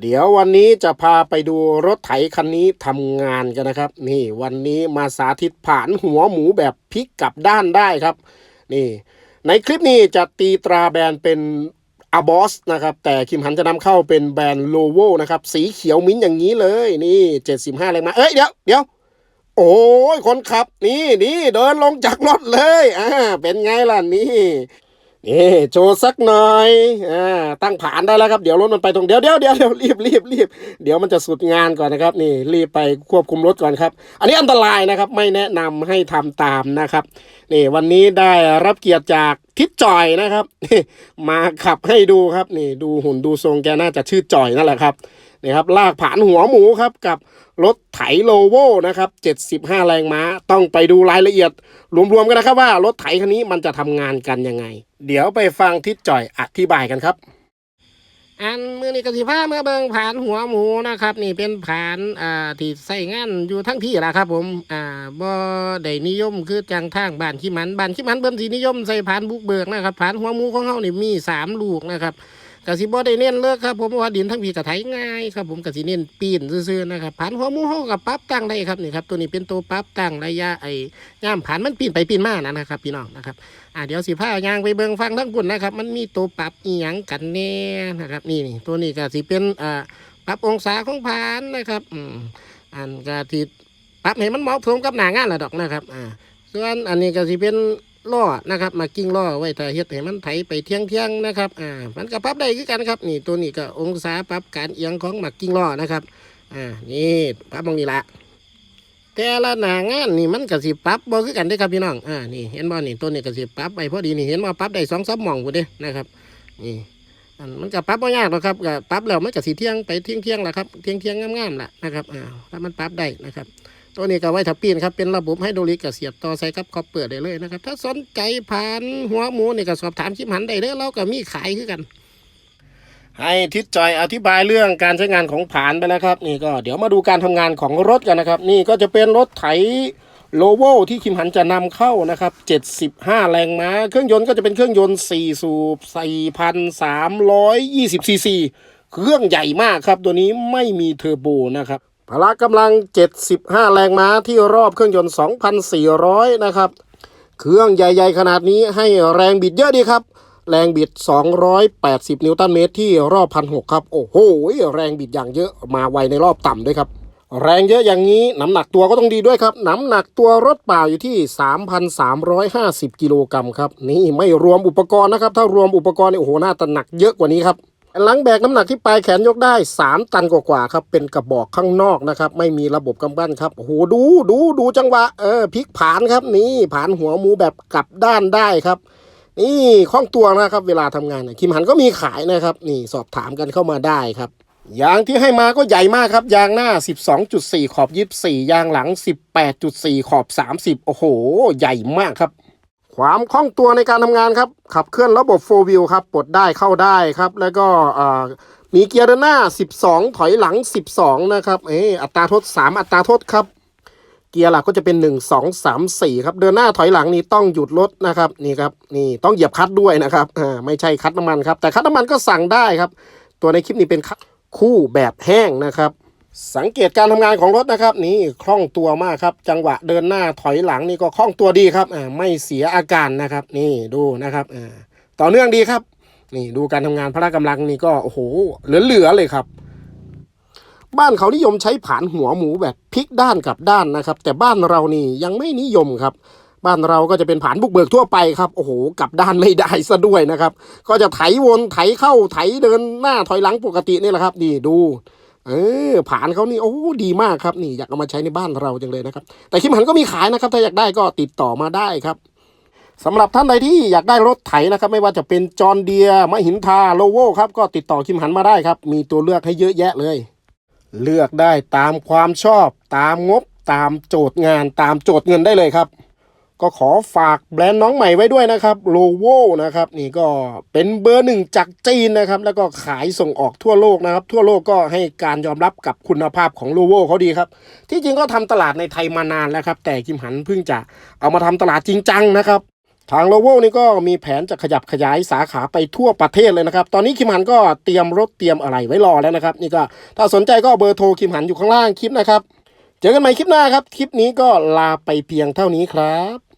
เดี๋ยววันนี้จะพาไปดูรถไถคันนี้ทำงานกันนะครับ นี่วันนี้มาสาธิตผ่านหัวหมูแบบพลิกกลับด้านได้ครับ นี่ ในคลิปนี้จะตีตราแบรนด์เป็นอาบอสนะครับ แต่คิมหันจะนำเข้าเป็นแบรนด์โลโวนะครับ สีเขียวมิ้นท์อย่างนี้เลย นี่ 75แรงมา เอ้ยเดี๋ยวเดี๋ยวโอ้ยคนขับ นี่นี่เดินลงจากรถเลยอ่าเป็นไงล่ะนี่ นี่โชว์สักหน่อยอ่าตั้งผ่านได้แล้วครับ เดี๋ยวรถมันไปตรงเดี๋ยวเดี๋ยวเดี๋ยวเดี๋ยวรีบรีบรีบเดี๋ยวมันจะสุดงานก่อนนะครับนี่รีบไปควบคุมรถก่อนครับ อันนี้อันตรายนะครับไม่แนะนำให้ทำตามนะครับนี่วันนี้ได้รับเกียรติจากทิศจอยนะครับมาขับให้ดูครับนี่ดูหุ่นดูทรงแกน่าจะชื่อจอยนั่นแหละครับ นี่ครับลากผ่านหัวหมูครับกับรถไถโลโวนะครับ 75 แรงม้า ต้องไปดูรายละเอียด รวมๆกันนะครับว่ารถไถคันนี้มันจะทำงานกันยังไง เดี๋ยวไปฟังทิศจ่อยอธิบายกันครับ อันมือนี่กสิผ้าเมื่อเบิงผ่านหัวหมูนะครับ นี่เป็นผ่านอ่าที่ใส่งานอยู่ทั้งที่ละครับ ผมอ่าบ่ได้นิยมคือจังทางบ้านขี้มันบ้านขี้มันเบิ่มสีนิยมใส่ผ่านบุกเบิกนะครับผ่านหัวหมูของเฮานี่มีสามลูกนะครับ กสิบ่ได้เน้นเลิกครับผมเพราะว่าดินทั้งพีกระไถง่ายครับผมกสิเน้นปีนซื่อๆนะครับผ่านหัวมูเฮากับปรั๊บตั้งได้ครับนี่ครับตัวนี้เป็นตัวปรั๊บตั้งระยะไอ้ย่ามผ่านมันปีนไปปีนมานะนะครับ พี่น้องนะครับอ่าเดี๋ยวสิพายางไปเบิ่งฟังทั้งกุนนะครับ มันมีตัวปรับอีหยังกันแน่นะครับนี่นี่ตัวนี้กสิเป็นอ่าปรับองศาของผ่านนะครับอืมอันก็ที่ปรับให้มันเหมาะสมกับหน้างานละดอกนะครับอ่าส่วนอันนี้กสิเป็น ล่อนะครับ มากิ้งล่อไว้ถ้าเฮ็ดให้มันไถไปเที่ยงเที่ยงนะครับอ่ามันก็ปรับได้คือกันครับ นี่ตัวนี้ก็องศาปรับการเอียงของหมักกิ้งล่อนะครับอ่านี่ปรับตรงนี้ละแต่ละหน้างานนี่มันก็สิปรับบ่คือกันเด้ครับพี่น้องอ่านี่เห็นบ่นี่ตัวนี้ก็สิปรับไปพอดีนี่เห็นว่าปรับได้สองสามหม่องพุ่นเด้นะครับนี่อันมันก็ปรับบ่ยากหรอกครับก็ปรับแล้วมันก็สิเที่ยงไปเที่ยงเที่ยงๆล่ะครับเที่ยงเที่ยงงามๆล่ะนะครับอ่าถ้ามันปรับได้นะครับ ตัวนี้ก็ไว้ทับปีนครับเป็นระบบไฮดรลิกกับเสียบต่อใส่กับคอปเปอร์ได้เลยนะครับ ถ้าสนใจผ่านหัวหมูนี่ก็สอบถามชิมหันได้เลยเราก็มีขายคือกัน ให้ทิศจอยอธิบายเรื่องการใช้งานของผานไปแล้วครับ นี่ก็เดี๋ยวมาดูการทำงานของรถกันนะครับ นี่ก็จะเป็นรถไถโลโวที่คิมหันจะนำเข้านะครับ 75 แรงม้า เครื่องยนต์ก็จะเป็นเครื่องยนต์ 4 สูบ 4,320ซีซี เครื่องใหญ่มากครับ ตัวนี้ไม่มีเทอร์โบนะครับ พละกำลัง 75 แรงม้าที่รอบเครื่องยนต์ 2,400 นะครับ เครื่องใหญ่ๆ ขนาดนี้ให้แรงบิดเยอะดีครับ แรงบิด 280 นิวตันเมตรที่รอบ 1,600 ครับ โอ้โห แรงบิดอย่างเยอะมาไวในรอบต่ำด้วยครับ แรงเยอะอย่างนี้น้ำหนักตัวก็ต้องดีด้วยครับ น้ำหนักตัวรถเปล่าอยู่ที่ 3,350 กิโลกรัมครับ นี่ไม่รวมอุปกรณ์นะครับ ถ้ารวมอุปกรณ์เนี่ยโอ้โห น่าจะหนักเยอะกว่านี้ครับ หลังแบกน้ำหนักที่ปลายแขนยกได้ 3 ตันกว่าๆครับ เป็นกระบอกข้างนอกนะครับ ไม่มีระบบกำบั้นครับโอ้โหดูดูดูจังหวะเออพลิกผานครับนี่ผานหัวหมูแบบกลับด้านได้ครับ นี่คล่องตัวนะครับ เวลาทำงานคิมหันก็มีขายนะครับ นี่สอบถามกันเข้ามาได้ครับยางที่ให้มาก็ใหญ่มากครับ ยางหน้า 12.4 ขอบ 24 ยางหลัง 18.4 ขอบ 30 โอ้โห ใหญ่มากครับ ความคล่องตัวในการทำงานครับ ขับเคลื่อนระบบโฟวิลครับ ปลดได้เข้าได้ครับ แล้วก็มีเกียร์เดินหน้า 12 ถอยหลัง 12 นะครับ เอออัตราทษ3อัตราทษครับ เกียร์หลักก็จะเป็น 1 2 3 4 ครับ เดินหน้าถอยหลังนี่ต้องหยุดรถนะครับ นี่ครับ นี่ต้องเหยียบคัดด้วยนะครับ อ่า ไม่ใช่คัดน้ำมันครับ แต่คัดน้ำมันก็สั่งได้ครับ ตัวในคลิปนี้เป็นคู่แบบแห้งนะครับ สังเกตการทำงานของรถนะครับนี่คล่องตัวมากครับ จังหวะเดินหน้าถอยหลังนี่ก็คล่องตัวดีครับอ่าไม่เสียอาการนะครับ นี่ดูนะครับอ่าต่อเนื่องดีครับ นี่ดูการทำงานพละกำลังนี่ก็โอ้โหเหลือๆเลยครับ บ้านเขานิยมใช้ผานหัวหมูแบบพลิกด้านกลับด้านนะครับ แต่บ้านเรานี่ยังไม่นิยมครับ บ้านเราก็จะเป็นผานบุกเบิกทั่วไปครับโอ้โหกลับด้านไม่ได้ซะด้วยนะครับ ก็จะไถวนไถเข้าไถเดินหน้าถอยหลังปกตินี่แหละครับนี่ดู เออผานเขานี่โอ้ดีมากครับนี่อยากเอามาใช้ในบ้านเราจังเลยนะครับ แต่คิมหันก็มีขายนะครับ ถ้าอยากได้ก็ติดต่อมาได้ครับสำหรับท่านใดที่อยากได้รถไถนะครับ ไม่ว่าจะเป็นจอร์นเดียมหินทาโลโวครับก็ติดต่อคิมหันมาได้ครับ มีตัวเลือกให้เยอะแยะเลย เลือกได้ตามความชอบ ตามงบ ตามโจทย์งาน ตามโจทย์เงินได้เลยครับ ก็ขอฝากแบรนด์น้องใหม่ไว้ด้วยนะครับโลโวนะครับนี่ก็เป็นเบอร์หนึ่งจากจีนนะครับ แล้วก็ขายส่งออกทั่วโลกนะครับ ทั่วโลกก็ให้การยอมรับกับคุณภาพของโลโวเขาดีครับ ที่จริงก็ทำตลาดในไทยมานานแล้วครับ แต่คิมหันเพิ่งจะเอามาทำตลาดจริงจังนะครับทางโลโวนี่ก็มีแผนจะขยับขยายสาขาไปทั่วประเทศเลยนะครับ ตอนนี้คิมหันก็เตรียมรถเตรียมอะไรไว้รอแล้วนะครับ นี่ก็ถ้าสนใจก็เบอร์โทรคิมหันอยู่ข้างล่างคลิปนะครับ เจอกันใหม่คลิปหน้าครับ คลิปนี้ก็ลาไปเพียงเท่านี้ครับ